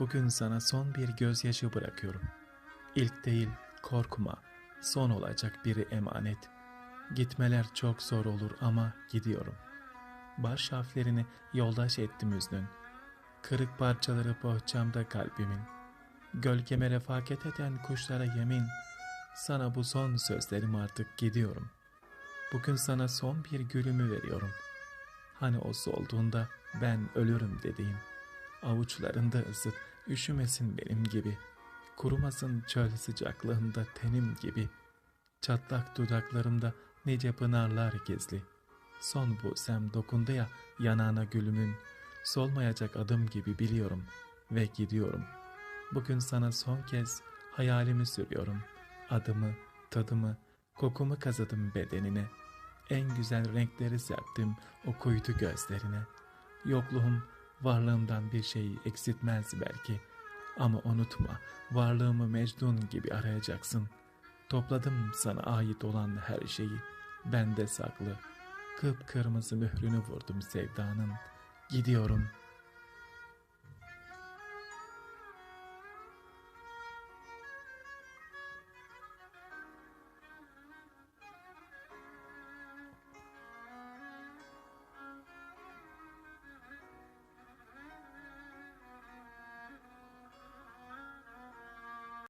Bugün sana son bir gözyaşı bırakıyorum. İlk değil, korkma. Son olacak biri emanet. Gitmeler çok zor olur ama gidiyorum. Baş harflerini yoldaş ettim üznün. Kırık parçaları bohçamda kalbimin. Gölgeme refakat eden kuşlara yemin. Sana bu son sözlerim artık gidiyorum. Bugün sana son bir gülümü veriyorum. Hani o solduğunda ben ölürüm dediğim. Avuçlarında ısıt, üşümesin benim gibi. Kurumasın çöl sıcaklığında tenim gibi. Çatlak dudaklarımda nice pınarlar gizli. Son bu sem dokundu ya yanağına gülümün. Solmayacak adım gibi biliyorum ve gidiyorum. Bugün sana son kez hayalimi sürüyorum. Adımı, tadımı, kokumu kazıdım bedenine. En güzel renkleri serptim o kuytu gözlerine. Yokluğum varlığımdan bir şey eksiltmez belki. Ama unutma varlığımı Mecnun gibi arayacaksın. Topladım sana ait olan her şeyi. Bende saklı. Kıpkırmızı mührünü vurdum sevdanın. Gidiyorum